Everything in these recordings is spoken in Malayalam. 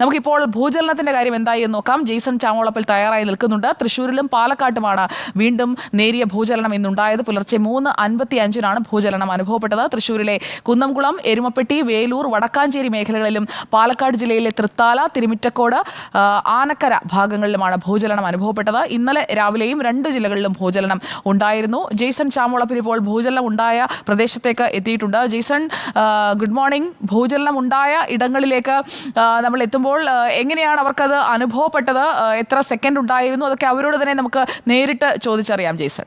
നമുക്കിപ്പോൾ ഭൂചലനത്തിന്റെ കാര്യം എന്തായി എന്ന് നോക്കാം. ജെയ്സൺ ചാമോളപ്പിൽ തയ്യാറായി നിൽക്കുന്നുണ്ട്. തൃശ്ശൂരിലും പാലക്കാട്ടുമാണ് വീണ്ടും നേരിയ ഭൂചലനം ഇന്നുണ്ടായത്. പുലർച്ചെ മൂന്ന് അൻപത്തി അഞ്ചിനാണ് ഭൂചലനം അനുഭവപ്പെട്ടത്. തൃശ്ശൂരിലെ കുന്നംകുളം എരുമപ്പെട്ടി വേലൂർ വടക്കാഞ്ചേരി മേഖലകളിലും പാലക്കാട് ജില്ലയിലെ തൃത്താല തിരുമിറ്റക്കോട് ആനക്കര ഭാഗങ്ങളിലുമാണ് ഭൂചലനം അനുഭവപ്പെട്ടത്. ഇന്നലെ രാവിലെയും രണ്ട് ജില്ലകളിലും ഭൂചലനം ഉണ്ടായിരുന്നു. ജെയ്സൺ ചാമോളപ്പിൽ ഇപ്പോൾ ഭൂചലനം ഉണ്ടായ പ്രദേശത്തേക്ക് എത്തിയിട്ടുണ്ട്. Jason good morning. ഭൂചലനം ഉണ്ടായ ഇടങ്ങളിലേക്ക് നമ്മൾ എത്തുമ്പോൾ ആ, എങ്ങനെയാണ് അവർക്കത് അനുഭവപ്പെട്ടത്? എത്ര സെക്കൻഡ് ഉണ്ടായിരുന്നു? അതൊക്കെ അവരോട് തന്നെ നമുക്ക് നേരിട്ട് ചോദിച്ചറിയാം ജെയ്സൺ.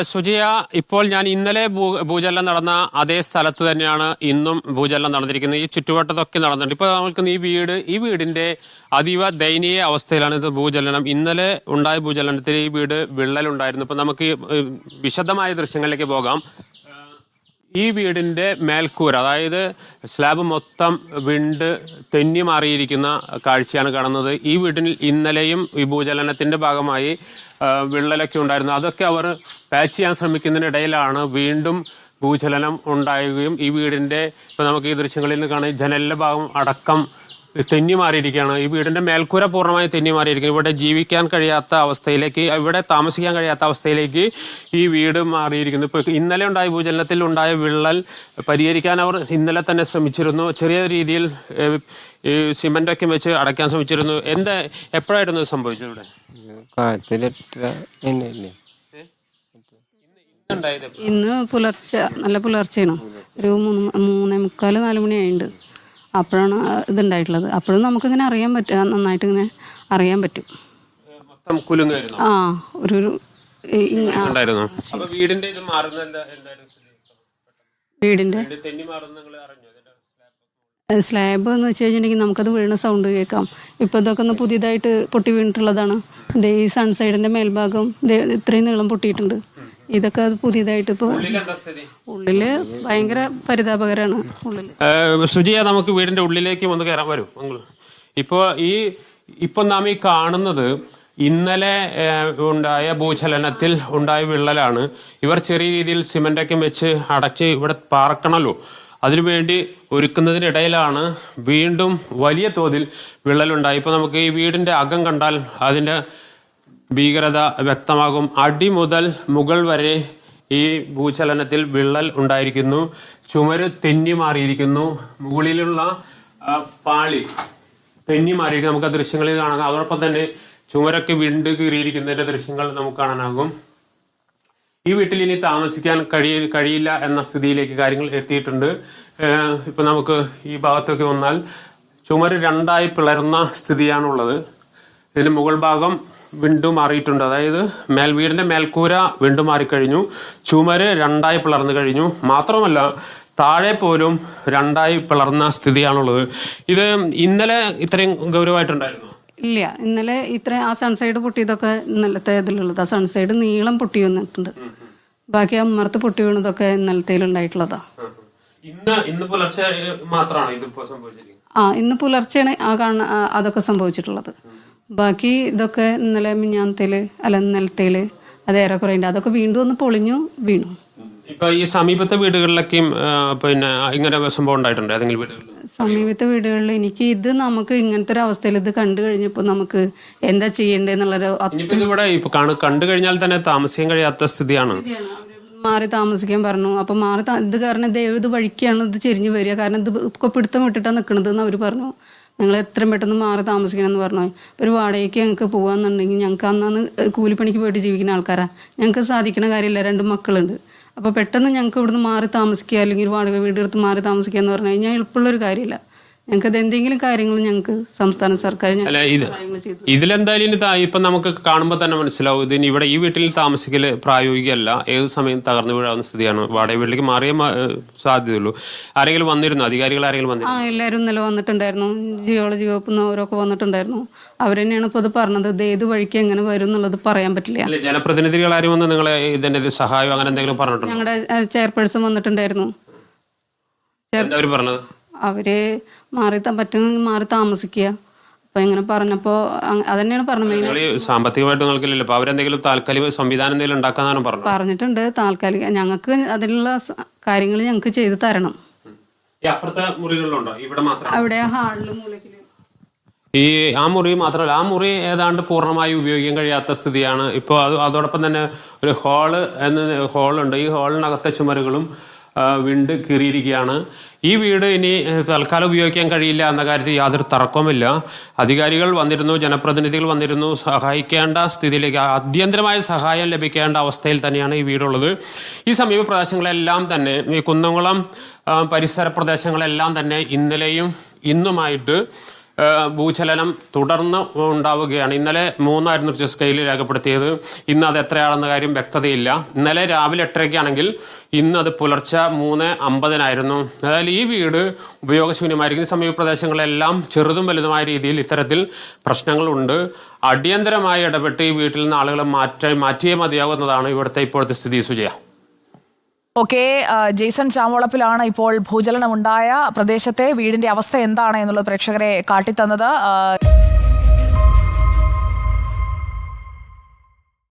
സുജിയ ഇപ്പോൾ ഞാൻ ഇന്നലെ ഭൂ- ഭൂചലനം നടന്ന അതേ സ്ഥലത്ത് തന്നെയാണ് ഇന്നും ഭൂചലനം നടന്നിരിക്കുന്നത്. ഈ ചുറ്റുവട്ടത്തൊക്കെ നടന്നിട്ടുണ്ട്. ഇപ്പോൾ നമുക്ക് ഈ വീട് ഈ വീടിന്റെ അതീവ ദയനീയ അവസ്ഥയിലാണ് ഇത് ഭൂചലനം. ഇന്നലെ ഉണ്ടായ ഭൂചലനത്തിൽ ഈ വീട് വിള്ളലുണ്ടായിരുന്നു. ഇപ്പൊ നമുക്ക് വിശദമായ ദൃശ്യങ്ങളിലേക്ക് പോകാം. ഈ വീടിന്റെ മേൽക്കൂര അതായത് സ്ലാബ് മൊത്തം വിണ്ട് തെന്നി മാറിയിരിക്കുന്ന കാഴ്ചയാണ് കാണുന്നത്. ഈ വീട്ടിൽ ഇന്നലെയും ഈ ഭാഗമായി വിള്ളലൊക്കെ ഉണ്ടായിരുന്നു. അതൊക്കെ അവർ പാച്ച് ചെയ്യാൻ ശ്രമിക്കുന്നതിനിടയിലാണ് വീണ്ടും ഭൂചലനം ഉണ്ടാവുകയും ഈ വീടിന്റെ ഇപ്പൊ നമുക്ക് ഈ ദൃശ്യങ്ങളിൽ നിന്ന് കാണാം ജനലിന്റെ ഭാഗം അടക്കം തെന്നി മാറിയിരിക്കുകയാണ്. ഈ വീടിന്റെ മേൽക്കൂര പൂർണമായി തെന്നി മാറിയിരിക്കുന്നു ഇവിടെ ജീവിക്കാൻ കഴിയാത്ത അവസ്ഥയിലേക്ക് ഇവിടെ താമസിക്കാൻ കഴിയാത്ത അവസ്ഥയിലേക്ക് ഈ വീട് മാറിയിരിക്കുന്നു. ഇപ്പൊ ഇന്നലെ ഉണ്ടായ ഭൂചലനത്തിൽ ഉണ്ടായ വിള്ളൽ പരിഹരിക്കാൻ അവർ ഇന്നലെ തന്നെ ശ്രമിച്ചിരുന്നു. ചെറിയ രീതിയിൽ ഈ സിമന്റ് ഒക്കെ വെച്ച് അടയ്ക്കാൻ ശ്രമിച്ചിരുന്നു. എന്താ എപ്പോഴായിരുന്നു സംഭവിച്ചത് ഇവിടെ? ഇന്ന് പുലർച്ചെ നല്ല പുലർച്ചെയാണ്. ഒരു മൂന്ന് മൂന്നേ മുക്കാൽ നാല് മണിയായിട്ടുണ്ട് അപ്പോഴാണ് ഇതുണ്ടായിട്ടുള്ളത്. അപ്പോഴും നമുക്കിങ്ങനെ അറിയാൻ പറ്റും. നന്നായിട്ട് ഇങ്ങനെ അറിയാൻ പറ്റും. ആ ഒരു വീടിന്റെ സ്ലാബ് എന്ന് വെച്ച് കഴിഞ്ഞിട്ടുണ്ടെങ്കിൽ നമുക്കത് വീണ സൗണ്ട് കേൾക്കാം. ഇപ്പൊ ഇതൊക്കെ ഒന്ന് പുതിയതായിട്ട് പൊട്ടി വീണിട്ടുള്ളതാണ്. ഈ സൺസൈഡിന്റെ മേൽഭാഗം ഇത്രയും നീളം പൊട്ടിയിട്ടുണ്ട്. ഇതൊക്കെ അത് പുതിയതായിട്ട് ഇപ്പോൾ ഉള്ളിൽ ഭയങ്കര പരിതാപകരാണ് ഉള്ളിൽ. സുജിയ നമുക്ക് വീടിന്റെ ഉള്ളിലേക്ക് വന്ന് കയറാൻ വരും നിങ്ങൾ ഇപ്പോ ഈ ഇപ്പൊ നാം ഈ കാണുന്നത് ഇന്നലെ ഉണ്ടായ ഭൂചലനത്തിൽ ഉണ്ടായ വിള്ളലാണ്. ഇവർ ചെറിയ രീതിയിൽ സിമന്റൊക്കെ വെച്ച് അടച്ച് ഇവിടെ പാർക്കണല്ലോ അതിനുവേണ്ടി ഒരുക്കുന്നതിനിടയിലാണ് വീണ്ടും വലിയ തോതിൽ വിള്ളലുണ്ടായി. ഇപ്പൊ നമുക്ക് ഈ വീടിന്റെ അകം കണ്ടാൽ അതിന്റെ ഭീകരത വ്യക്തമാകും. അടി മുതൽ മുകൾ വരെ ഈ ഭൂചലനത്തിൽ വിള്ളൽ ഉണ്ടായിരിക്കുന്നു. ചുമര് തെന്നി മാറിയിരിക്കുന്നു. മുകളിലുള്ള പാളി തെന്നി മാറിയിരിക്കുന്നു. നമുക്ക് ആ ദൃശ്യങ്ങളിൽ കാണാം. അതോടൊപ്പം തന്നെ ചുമരൊക്കെ വിണ്ട് കീറിയിരിക്കുന്നതിന്റെ ദൃശ്യങ്ങൾ നമുക്ക് കാണാനാകും. ഈ വീട്ടിൽ ഇനി താമസിക്കാൻ കഴിയ കഴിയില്ല എന്ന സ്ഥിതിയിലേക്ക് കാര്യങ്ങൾ എത്തിയിട്ടുണ്ട്. ഇപ്പൊ നമുക്ക് ഈ ഭാഗത്തേക്ക് വന്നാൽ ചുമര് രണ്ടായി പിളർന്ന സ്ഥിതിയാണുള്ളത്. ഇതിന് മുകൾ ഭാഗം വിണ്ടു മാറിയിട്ടുണ്ട്. അതായത് മേൽ വീടിന്റെ മേൽക്കൂര വിണ്ടു മാറിക്കഴിഞ്ഞു. ചുമര് രണ്ടായി പിളർന്നു കഴിഞ്ഞു. മാത്രമല്ല താഴെ പോലും രണ്ടായി പിളർന്ന സ്ഥിതിയാണുള്ളത്. ഇത് ഇന്നലെ ഇത്രയും ഗൗരവമായിട്ടുണ്ടായിരുന്നു? ഇല്ല. ഇന്നലെ ഇത്ര ആ സൺസൈഡ് പൊട്ടിയതൊക്കെ ഇന്നലത്തെ ഇതിലുള്ളത്. ആ സൺസൈഡ് നീളം പൊട്ടി വന്നിട്ടുണ്ട്. ബാക്കി അമ്മർത്ത് പൊട്ടി വീണതൊക്കെ ഇന്നലത്തേലുണ്ടായിട്ടുള്ളതാ. ഇന്ന് ഇന്ന് പുലർച്ചെ മാത്രമാണ് ഇതിപ്പോ സംഭവിച്ചിരിക്കുന്നത്? ആ ഇന്ന് പുലർച്ചെയാണ് ആ കാണ അതൊക്കെ സംഭവിച്ചിട്ടുള്ളത്. ബാക്കി ഇതൊക്കെ ഇന്നലെ മിഞ്ഞാന്തേൽ അല്ല ഇന്നലത്തേൽ അത് ഏറെക്കുറെ ഉണ്ട് അതൊക്കെ വീണ്ടും ഒന്ന് പൊളിഞ്ഞു വീണു. ഇപ്പൊ ഈ സമീപത്തെ വീടുകളിലൊക്കെയും പിന്നെ ഇങ്ങനെ സംഭവം ഉണ്ടായിട്ടുണ്ട്? ഏതെങ്കിലും വീടുകളിൽ? സമീപത്തെ വീടുകളിൽ എനിക്ക് ഇത് നമുക്ക് ഇങ്ങനത്തെ ഒരു അവസ്ഥയിൽ ഇത് കണ്ടു കഴിഞ്ഞപ്പോൾ നമുക്ക് എന്താ ചെയ്യേണ്ടതെന്നുള്ളൊരു ഇവിടെ കണ്ടു കഴിഞ്ഞാൽ തന്നെ താമസിക്കാൻ കഴിയാത്ത സ്ഥിതിയാണ്. മാറി താമസിക്കാൻ പറഞ്ഞു. അപ്പൊ മാറി ഇത് കാരണം ദൈവം ഇത് വഴിക്കാണ് ഇത് ചെരിഞ്ഞു വരിക. കാരണം ഇത് ഒക്കെ പിടുത്തം വിട്ടിട്ടാണ് നിൽക്കുന്നത് എന്ന് അവർ പറഞ്ഞു. നിങ്ങൾ എത്രയും പെട്ടെന്ന് മാറി താമസിക്കണം എന്ന് പറഞ്ഞു. അപ്പോൾ ഒരു വാടകയ്ക്ക് ഞങ്ങൾക്ക് പോകാന്നുണ്ടെങ്കിൽ ഞങ്ങൾക്ക് അന്നാന്ന് കൂലിപ്പണിക്ക് പോയിട്ട് ജീവിക്കുന്ന ആൾക്കാരാണ് ഞങ്ങൾക്ക് സാധിക്കുന്ന കാര്യമില്ല. രണ്ട് മക്കളുണ്ട്. അപ്പോൾ പെട്ടെന്ന് ഞങ്ങൾക്ക് ഇവിടുന്ന് മാറി താമസിക്കുക അല്ലെങ്കിൽ വാടക വീടെടുത്ത് മാറി താമസിക്കുക എന്ന് പറഞ്ഞു കഴിഞ്ഞാൽ എളുപ്പമുള്ളൊരു കാര്യമില്ല. ഞങ്ങൾക്ക് എന്തെങ്കിലും കാര്യങ്ങൾ ഞങ്ങൾക്ക് സംസ്ഥാന സർക്കാർ അല്ല ഇത് ഇതിലെന്തായാലും ഇനി ഇപ്പൊ നമുക്ക് കാണുമ്പോൾ തന്നെ മനസ്സിലാവും. ഇതിന് ഇവിടെ ഈ വീട്ടിൽ താമസിക്കൽ പ്രായോഗികമല്ല. ഏത് സമയം തകർന്നു വീഴാവുന്ന സ്ഥിതിയാണ്. വാടക വീട്ടിലേക്ക് മാറിയ സാധ്യതയുള്ളൂ. ആരെങ്കിലും വന്നിരുന്നു? അധികാരികൾ ആരെങ്കിലും ആ എല്ലാവരും ഇന്നലെ വന്നിട്ടുണ്ടായിരുന്നു. ജിയോളജി വകുപ്പ് അവരൊക്കെ വന്നിട്ടുണ്ടായിരുന്നു. അവരെന്നെയാണ് ഇപ്പോൾ ഇത് പറഞ്ഞത്. ഇത് ഏത് വഴിക്ക് എങ്ങനെ വരും എന്നുള്ളത് പറയാൻ പറ്റില്ല. ജനപ്രതിനിധികൾ ആരും വന്ന് നിങ്ങളെ ഇതിന്റെ സഹായം അങ്ങനെ എന്തെങ്കിലും പറഞ്ഞിട്ടുണ്ടോ? ഞങ്ങളുടെ ചെയർപേഴ്സൺ വന്നിട്ടുണ്ടായിരുന്നു. അവർ പറഞ്ഞത്? അവർ മാറി പറ്റുന്ന പറ്റുമെങ്കിൽ മാറി താമസിക്കുക. അപ്പൊ ഇങ്ങനെ പറഞ്ഞപ്പോ അത് അതന്നെയാണ് പറഞ്ഞത് സാമ്പത്തികമായിട്ട് നിങ്ങൾക്കില്ലല്ലോ. അപ്പൊ അവരെന്തെങ്കിലും താൽക്കാലിക സംവിധാനം എന്തെങ്കിലും ഉണ്ടാക്കാന്നാണ് പറഞ്ഞത്. പറഞ്ഞിട്ടുണ്ട് താൽക്കാലിക. ഞങ്ങൾക്ക് അതിനുള്ള കാര്യങ്ങൾ ഞങ്ങൾക്ക് ചെയ്തു തരണം. അവിടെ മൂലക്കിൽ. ഈ ആ മുറി മാത്രമല്ല ആ മുറി ഏതാണ്ട് പൂർണമായി ഉപയോഗിക്കാൻ കഴിയാത്ത സ്ഥിതിയാണ്. ഇപ്പോൾ അത് അതോടൊപ്പം തന്നെ ഒരു ഹാൾ എന്ന ഹാളുണ്ട്. ഈ ഹാളിനകത്തെ ചുമരുകളും വിണ്ട് കീറിയിരിക്കുകയാണ്. ഈ വീട് ഇനി തൽക്കാലം ഉപയോഗിക്കാൻ കഴിയില്ല എന്ന കാര്യത്തിൽ യാതൊരു തർക്കവുമില്ല. അധികാരികൾ വന്നിരുന്നു ജനപ്രതിനിധികൾ വന്നിരുന്നു. സഹായിക്കേണ്ട സ്ഥിതിയിലേക്ക് അത്യന്തരമായ സഹായം ലഭിക്കേണ്ട അവസ്ഥയിൽ തന്നെയാണ് ഈ വീടുള്ളത്. ഈ സമീപ പ്രദേശങ്ങളെല്ലാം തന്നെ ഈ കുന്നംകുളം പരിസര പ്രദേശങ്ങളെല്ലാം തന്നെ ഇന്നലെയും ഇന്നുമായിട്ട് ഭൂചലനം തുടർന്ന് ഉണ്ടാവുകയാണ്. ഇന്നലെ മൂന്നായിരുന്നു റിക്ടർ സ്കെയിൽ രേഖപ്പെടുത്തിയത്. ഇന്ന് അത് എത്രയാണെന്ന കാര്യം വ്യക്തതയില്ല. ഇന്നലെ രാവിലെ എട്ടരയ്ക്കാണെങ്കിൽ ഇന്ന് അത് പുലർച്ചെ മൂന്ന് അമ്പതിനായിരുന്നു. അതായത് ഈ വീട് ഉപയോഗശൂന്യമായിരിക്കും ഈ സമീപ പ്രദേശങ്ങളെല്ലാം ചെറുതും വലുതുമായ രീതിയിൽ ഇത്തരത്തിൽ പ്രശ്നങ്ങളുണ്ട്. അടിയന്തരമായി ഇടപെട്ട് ഈ വീട്ടിൽ നിന്ന് ആളുകളെ മാറ്റി മാറ്റിയേ മതിയാകുന്നതാണ് ഇവിടുത്തെ ഇപ്പോഴത്തെ സ്ഥിതി. സുജയ. ഓക്കെ ജെയ്സൺ ചാമോളപ്പിലാണ് ഇപ്പോൾ ഭൂചലനം ഉണ്ടായ പ്രദേശത്തെ വീടിന്റെ അവസ്ഥ എന്താണ് എന്നുള്ളത് പ്രേക്ഷകരെ കാട്ടിത്തന്നത്.